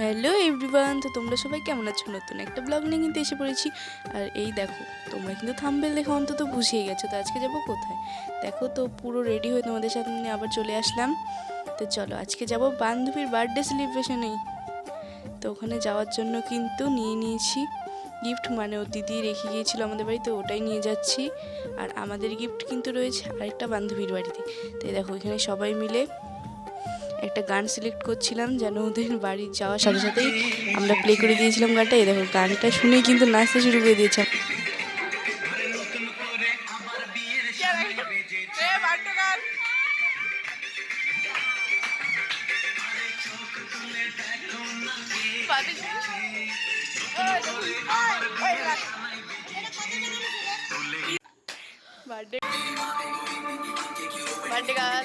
Hello everyone, তো তোমরা সবাই কেমন আছো? নতুন একটা ব্লগ নিয়ে কিন্তু এসে পড়েছি। আর এই দেখো, তোমরা কিন্তু থাম্বেল দেখে অন্তত বুঝিয়ে গেছো তো আজকে যাব কোথায়? দেখো তো পুরো রেডি হয়ে তোমাদের সামনে আবার চলে আসলাম। তো চলো, আজকে যাব বান্ধবীর বার্থডে সেলিব্রেশনেই তো ওখানে যাওয়ার জন্য কিন্তু নিয়ে নিয়েছি গিফট মানে ও দিদি রেখে গিয়েছিল আমাদের বাড়িতে, ওটাই নিয়ে যাচ্ছি। আর আমাদের গিফট কিন্তু রয়েছে আরেকটা বান্ধবীর বাড়িতে। তাই দেখো, এখানে সবাই মিলে একটা গান সিলেক্ট করছিলাম যেন ওদের বাড়ি যাওয়ার সাথে সাথেই আমরা প্লে করে দিয়েছিলাম গানটা। এই দেখো, গানটা শুনেই কিন্তু নাচতে শুরু করে দিয়েছে। বার্থডে বার্থডে গান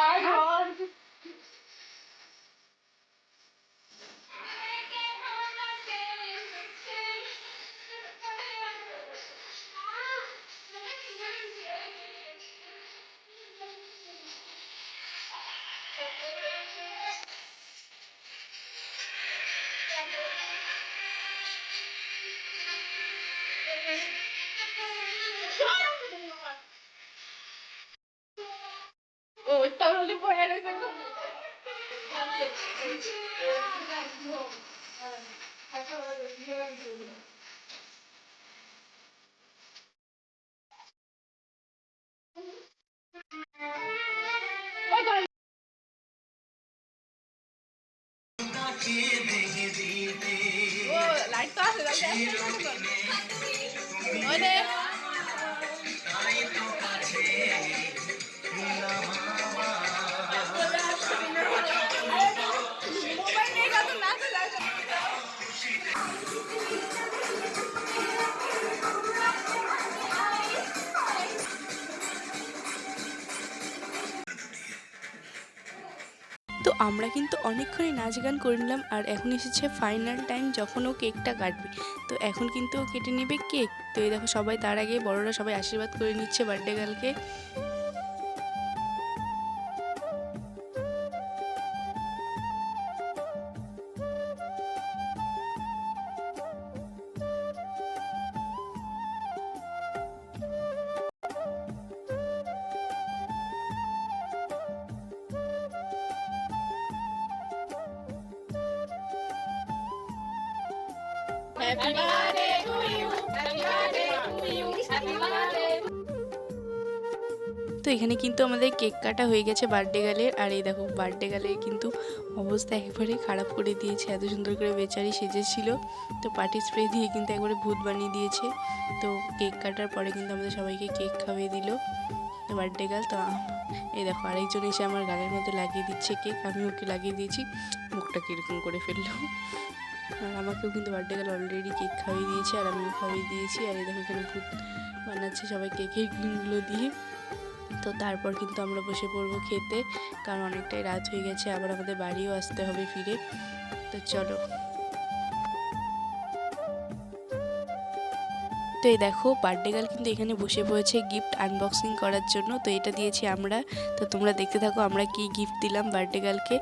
ও ও লাইট তো আছে আমরা কিন্তু অনেকক্ষণই নাচ গান করে নিলাম আর এখন এসেছে ফাইনাল টাইম যখন ও কেকটা কাটবে। তো এখন কিন্তু ও কেটে নেবে কেক তো এই দেখো সবাই তার আগে বড়রা সবাই আশীর্বাদ করে নিচ্ছে বার্থডে গার্লকে Happy birthday to you. Happy birthday to you. Happy birthday. তো এখানে কিন্তু আমাদের কেক কাটা হয়ে গেছে বার্থডে গালের আর এই দেখো, বার্থডে গালে কিন্তু অবস্থা একেবারে খারাপ করে দিয়েছে। এত সুন্দর করে বেচারি সেজেছিল। তো পার্টি স্প্রে দিয়ে কিন্তু একবারে ভূত বানিয়ে দিয়েছে। তো কেক কাটার পরে কিন্তু আমাদের সবাইকে কেক খাইয়ে দিল। তো বার্থডে গাল, তো এই দেখো, আরেকজন এসে আমার গালের মধ্যে লাগিয়ে দিচ্ছে কেক। আমি ওকে লাগিয়ে দিয়েছি। মুখটা কীরকম করে ফেলল। আর আমাকেও কিন্তু বার্থডে গার্ল অলরেডি কেক খাইয়ে দিয়েছে, আর আমিও খাইয়ে দিয়েছি। আর এই দেখো এখানে ভূত বানাচ্ছে সবাই কেকের ক্রিমগুলো দিয়ে। তো তারপর কিন্তু আমরা বসে পড়ব খেতে, কারণ অনেকটাই রাত হয়ে গেছে, আবার আমাদের বাড়িও আসতে হবে ফিরে। তো চলো। তো এই দেখো বার্থডে গার্ল কিন্তু এখানে বসে পড়েছে গিফট আনবক্সিং করার জন্য। তো এটা দিয়েছি আমরা। তো তোমরা দেখতে থাকো আমরা কি গিফট দিলাম বার্থডে গার্লকে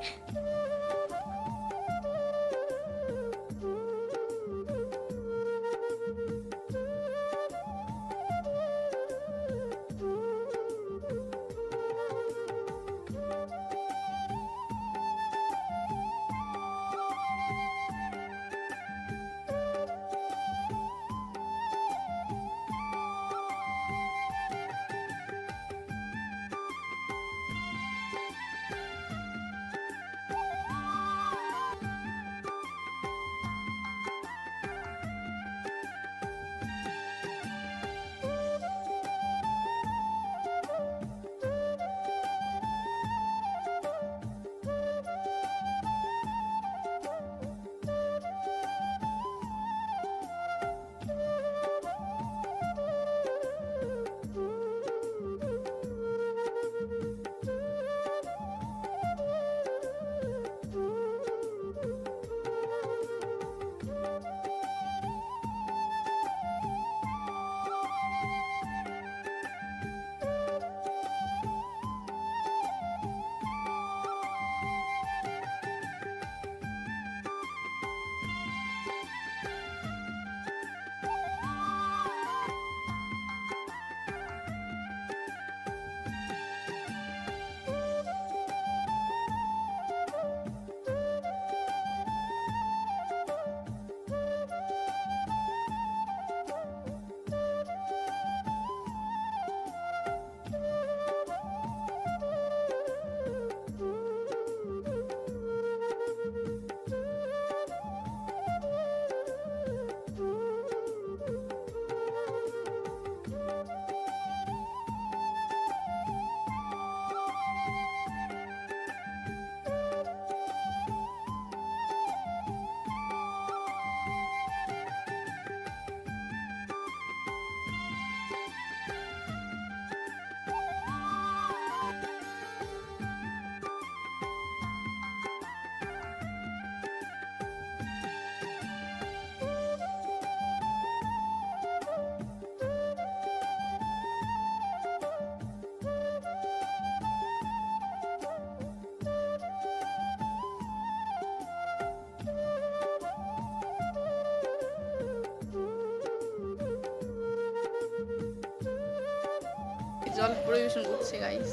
জল পরিবেশন করছে গাইস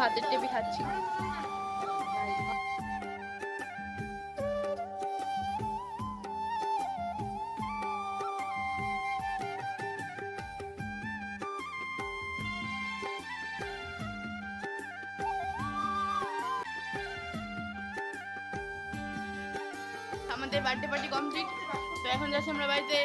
ভাতের টেপি খাচ্ছি। আমাদের বার্থডে পার্টি কমপ্লিট তো এখন যাচ্ছি আমরা বাড়িতে।